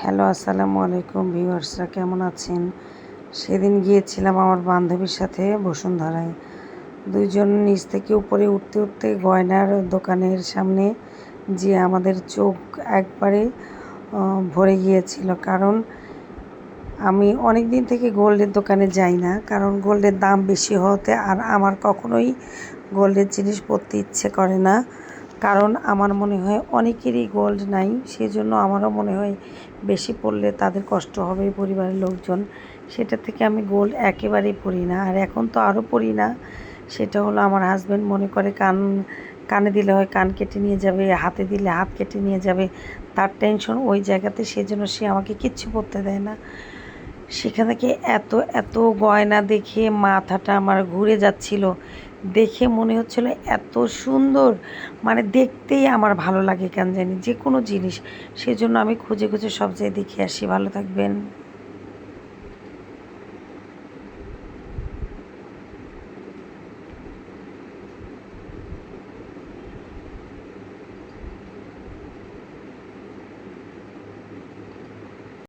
Hello, আসসালামু আলাইকুম ভিউয়ার্সরা, কেমন আছেন? সেদিন গিয়েছিলাম আমার বান্ধবীর সাথে বসুন্ধরায়। দুইজন নিচ থেকে উপরে উঠতে উঠতে গয়নার দোকানের সামনে যে আমাদের চোখ একবারে ভরে গিয়েছিল। কারণ আমি অনেক দিন থেকে গোল্ডের দোকানে যাই না, কারণ গোল্ডের দাম বেশি হতে আর আমার কখনোই গোল্ডের জিনিস পরতে ইচ্ছে করে না। কারণ আমার মনে হয় অনেকেরই গোল্ড নাই, সেজন্য আমারও মনে হয় বেশি পড়লে তাদের কষ্ট হবে পরিবারের লোকজন। সেটা থেকে আমি গোল্ড একেবারেই পরি না, আর এখন তো আরও পরি না। সেটা হলো আমার হাজব্যান্ড মনে করে কান, কানে দিলে হয় কান কেটে নিয়ে যাবে, হাতে দিলে হাত কেটে নিয়ে যাবে। তার টেনশন ওই জায়গাতে, সেজন্য সে আমাকে কিচ্ছু পরতে দেয় না। সেখান থেকে এত এত গয়না দেখে মাথাটা আমার ঘুরে যাচ্ছিল। দেখে মনে হচ্ছিল এত সুন্দর। মানে দেখতেই আমার ভালো লাগে কেন জানি, যে কোনো জিনিস। সেজন্য আমি খুঁজে খুঁজে সব জায়গায় দেখে আসি। ভালো থাকবেন।